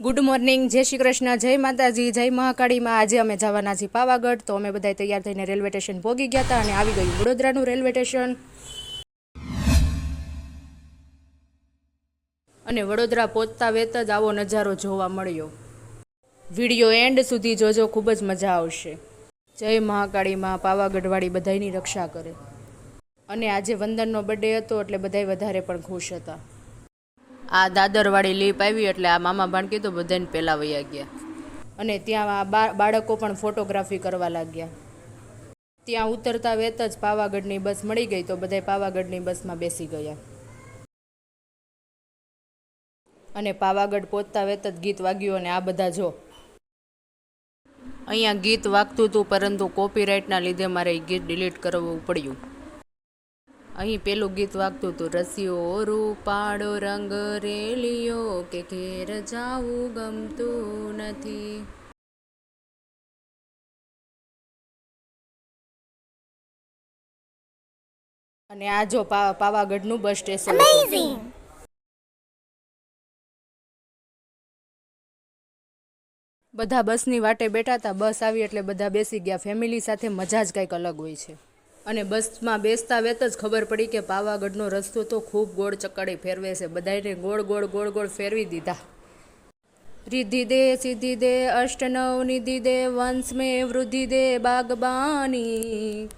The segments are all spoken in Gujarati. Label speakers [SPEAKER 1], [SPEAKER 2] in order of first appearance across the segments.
[SPEAKER 1] ગુડ મોર્નિંગ, જય શ્રી કૃષ્ણ, જય માતાજી, જય મહાકાળીમાં. આજે અમે જવાના છીએ પાવાગઢ, તો અમે બધા તૈયાર થઈને રેલવે સ્ટેશન ભોગી ગયા હતા અને આવી ગયું વડોદરાનું રેલવે સ્ટેશન. અને વડોદરા પહોંચતા વેત જ આવો નજારો જોવા મળ્યો. વીડિયો એન્ડ સુધી જોજો, ખૂબ જ મજા આવશે. જય મહાકાળીમાં, પાવાગઢવાળી બધાયની રક્ષા કરે. અને આજે વંદનનો બર્થડે હતો, એટલે બધાય વધારે પણ ખુશ હતા. આ દાદરવાળી લીપ આવી એટલે આ મામા ભાણ કીધું બધાને પહેલાં વયા ગયા. અને ત્યાં બાળકો પણ ફોટોગ્રાફી કરવા લાગ્યા. ત્યાં ઉતરતા વેત જ પાવાગઢની બસ મળી ગઈ તો બધાય પાવાગઢની બસમાં બેસી ગયા. અને પાવાગઢ પહોંચતા વેત જ ગીત વાગ્યું અને આ બધા જો. અહીંયા ગીત વાગતું હતું પરંતુ કોપીરાઇટના લીધે મારે ગીત ડિલીટ કરવું પડ્યું. અહીં પેલું ગીત વાગતું હતું રસિયો રૂપાળો રંગ રેલીઓ કે ઘેર જાવું ગમતું નથી. અને આ જો પાવાગઢનું બસ સ્ટેશન બધા બસની વાટે બેઠા હતા બસ આવી એટલે બધા બેસી ગયા. ફેમિલી સાથે મજા જ કંઈક અલગ હોય છે. અને બસમાં બેસતા વેત જ ખબર પડી કે પાવાગઢનો રસ્તો તો ખૂબ ગોળ ચક્કડી ફેરવે છે. બધાને ગોળ ગોળ ગોળ ગોળ ફેરવી દીધા. રિદ્ધિ દે, સિદ્ધિ દે અષ્ટનવ નિધિ દે વંશ મે વૃદ્ધિ દે, બાગબાની.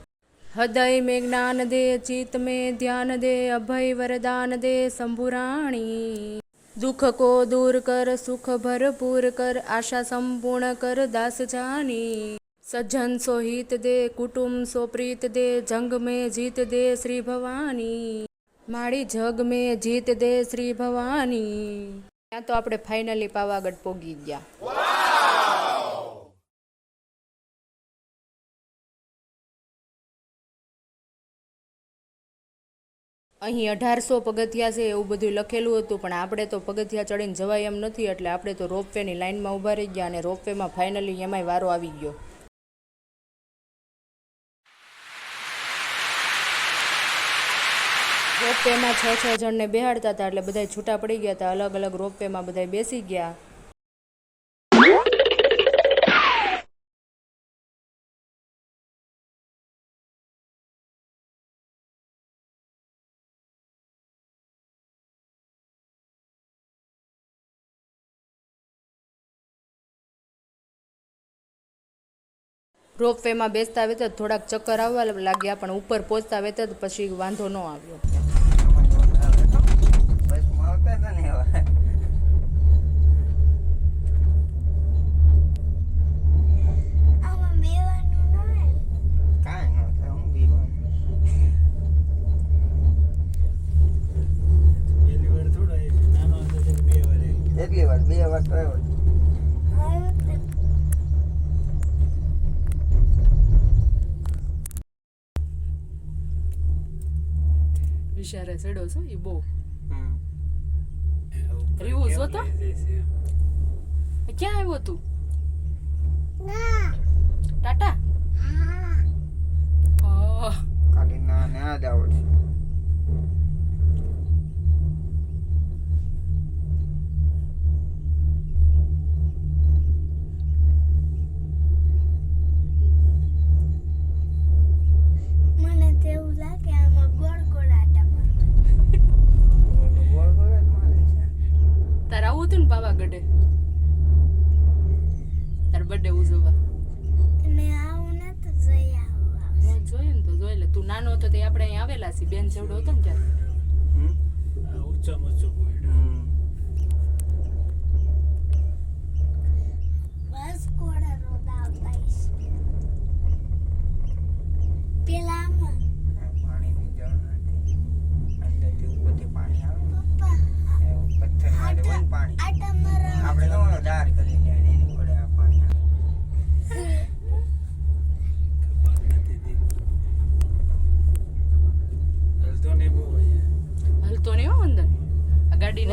[SPEAKER 1] હૃદય મે જ્ઞાન દે, ચિત્ત મે ધ્યાન દે, અભય વરદાન દે શંભુરાણી દુઃખ કો દૂર કર, સુખ ભરપૂર કર, આશા સંપૂર્ણ કર, દાસ જાની. સજ્જન સો હિત દે, કુટુંબ સો પ્રીત દે, જંગ મેં જીત દે શ્રી ભવાની મારી જગ મેં જીત દે શ્રી ભવાની. ત્યાં તો આપણે ફાઇનલી પાવાગઢ પોગી ગયા. અહીં અઢારસો પગથિયા છે એવું બધું લખેલું હતું, પણ આપણે તો પગથિયા ચડીને જવાય એમ નથી, એટલે આપણે તો રોપવેની લાઇનમાં ઊભા રહી ગયા અને રોપવેમાં ફાઇનલી એમાંય વારો આવી ગયો. રોપવેમાં છ છ જણને બેહાડતા હતા એટલે બધા છૂટા પડી ગયા હતા. અલગ અલગ રોપવેમાં બધા બેસી ગયા. રોપવેમાં બેસતા વેત થોડાક ચક્કર આવવા લાગ્યા પણ ઉપર પહોંચતા વેત પછી વાંધો ન આવ્યો
[SPEAKER 2] બસમાં આવતા હતા ને હવે
[SPEAKER 3] આમાં બેવાનું ન હોય
[SPEAKER 2] કાંઈ ન થાય હું બીવાનું
[SPEAKER 4] પહેલી વાર થોડો આવ્યો. નાનો હતો ત્યારે બે વાર આવ્યો.
[SPEAKER 2] એટલી વાર બે વાર તો આવ્યો જ.
[SPEAKER 3] હવે
[SPEAKER 1] વિચારે ચડ્યો છો એ બહુ.
[SPEAKER 2] હમ.
[SPEAKER 4] ઉપર
[SPEAKER 1] રીવું
[SPEAKER 4] કેમ
[SPEAKER 1] જોતો?
[SPEAKER 4] લઈ જાય છે?
[SPEAKER 1] ક્યાં આવ્યો તું
[SPEAKER 3] ના.
[SPEAKER 1] ટાટા?
[SPEAKER 2] ખાલી ના ને જ આવડે
[SPEAKER 1] છીએ બેન જેવડો હતો ને ત્યારે.
[SPEAKER 2] હમ?
[SPEAKER 4] આ ઊંચામાં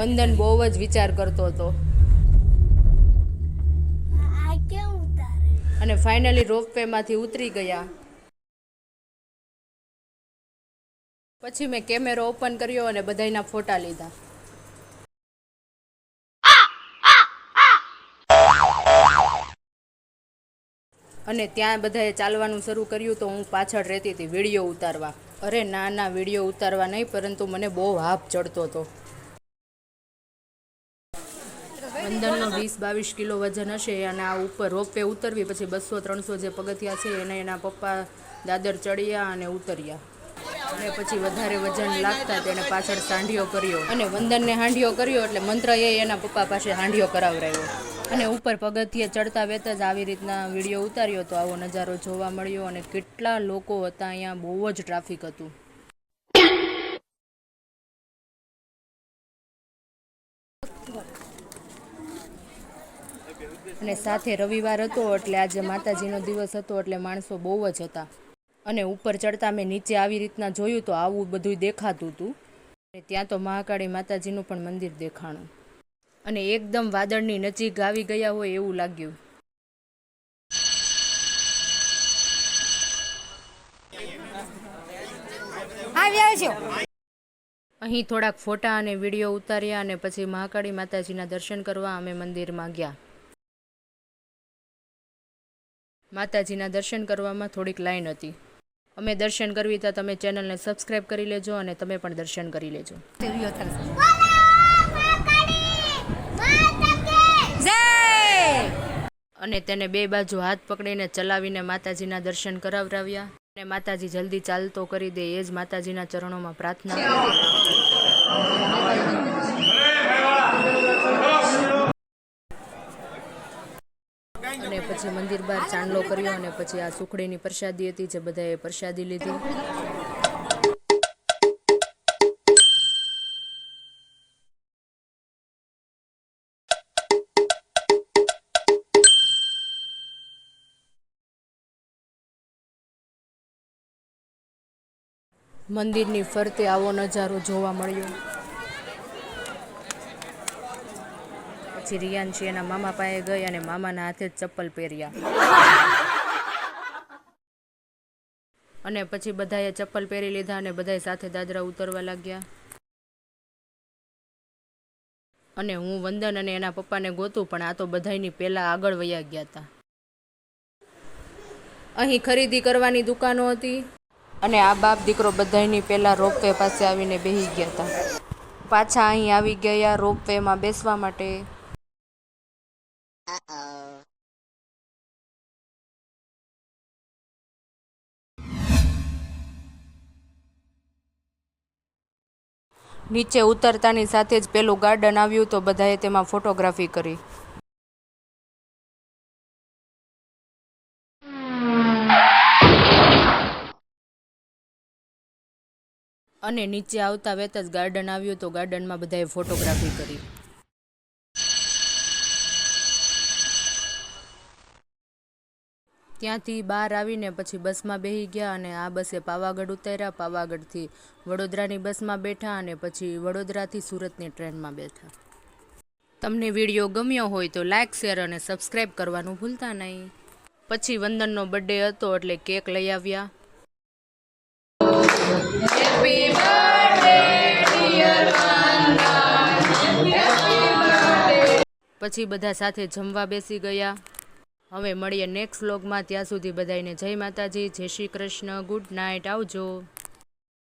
[SPEAKER 4] ચંદન બહુ
[SPEAKER 1] જ વિચાર કરતો હતો. અને ફાઇનલી રોપવેમાંથી ઉતરી ગયા. પછી મેં કેમેરો ઓપન કર્યો અને બધાના ફોટા લીધા. અને ત્યાં બધાએ ચાલવાનું શરૂ કર્યું તો હું પાછળ રહેતી હતી વીડિયો ઉતારવા. અરે ના ના વીડિયો ઉતારવા નહીં પરંતુ મને બહુ હાફ ચડતો હતો. અંદરનો વીસ, બાવીસ કિલો વજન હશે અને આ ઉપર રોપવે ઉતરવી, પછી બસો, ત્રણસો જે પગથિયા છે એને એના પપ્પા દાદર ચડ્યા અને ઉતર્યા. અને પછી વધારે વજન લાગતા તેણે પાછળ સાંઢિયો કર્યો. અને વંદનને હાંઢિયો કર્યો એટલે મંત્ર એ એના પપ્પા પાસે હાંઢિયો કરાવરાયો અને ઉપર પગથિયે ચડતા વેત જ આવી રીતના વીડિયો ઉતાર્યો તો આવો નજારો જોવા મળ્યો અને કેટલા લોકો હતા અહીંયા, બહુ જ ટ્રાફિક હતું. અને સાથે રવિવાર હતો એટલે આજે માતાજીનો દિવસ હતો એટલે માણસો બહુ જ હતા. અને ઉપર ચડતા મેં નીચે આવી રીતના જોયું તો આવું બધું દેખાતું હતું. અને ત્યાં તો મહાકાળી માતાજીનું પણ મંદિર દેખાણું. અને એકદમ વાદળની નજીક આવી ગયા હોય એવું લાગ્યું. અહીં થોડાક ફોટા અને વીડિયો ઉતાર્યા અને પછી મહાકાળી માતાજીના દર્શન કરવા અમે મંદિરમાં ગયા. માતાજીના દર્શન કરવામાં થોડીક લાઈન હતી. અમે દર્શન કરવી તો તમે ચેનલને સબસ્ક્રાઈબ કરી લેજો અને તમે પણ દર્શન કરી લેજો. અને તેને બે બાજુ હાથ પકડીને ચલાવીને માતાજીના દર્શન કરાવરાવ્યા. અને માતાજી જલ્દી ચાલતો કરી દે એ જ માતાજીના ચરણોમાં પ્રાર્થના કરી અને પછી મંદિર બહાર ચાંદલો કર્યો અને પછી આ સુખડીની પ્રસાદી હતી જે બધાએ પ્રસાદી લીધી. મંદિરની ફરતે આવો નજારો જોવા મળ્યો. પછી રિયાંશી એના મામા પાસે ગઈ અને મામાના હાથે જ ચપ્પલ પહેર્યા. અને પછી બધાએ ચપ્પલ પહેરી લીધા અને બધાએ સાથે દાદરા ઉતરવા લાગ્યા. અને હું, વંદન અને એના પપ્પાને ગોતું, પણ આ તો બધાયની પહેલા આગળ વયા ગયા હતા. અહીં ખરીદી કરવાની દુકાનો હતી અને આ બાપ દીકરો બધાયની પહેલા રોપવે પાસે આવીને બેસી ગયા હતા. પાછા અહીં આવી ગયા રોપવેમાં બેસવા માટે. નીચે ઉતરતાની સાથે જ પેલું ગાર્ડન આવ્યું તો બધાએ તેમાં ફોટોગ્રાફી કરી. અને નીચે આવતા વેત જ ગાર્ડન આવ્યું તો ગાર્ડનમાં બધાએ ફોટોગ્રાફી કરી. ત્યાંથી બહાર આવીને પછી બસમાં બેસી ગયા અને આ બસે પાવાગઢ ઉતર્યા. પાવાગઢથી વડોદરાની બસમાં બેઠા અને પછી વડોદરાથી સુરતની ટ્રેનમાં બેઠા. તમને વીડિયો ગમ્યો હોય તો લાઇક શેર અને સબસ્ક્રાઈબ કરવાનું ભૂલતા નહીં. પછી વંદનનો બર્થડે હતો એટલે કેક લઈ આવ્યા. પછી બધા સાથે જમવા બેસી ગયા. હવે મળીએ નેક્સ્ટ વ્લોગમાં ત્યાં સુધી બધાને જય માતાજી, જય શ્રી કૃષ્ણ ગુડ નાઇટ આવજો.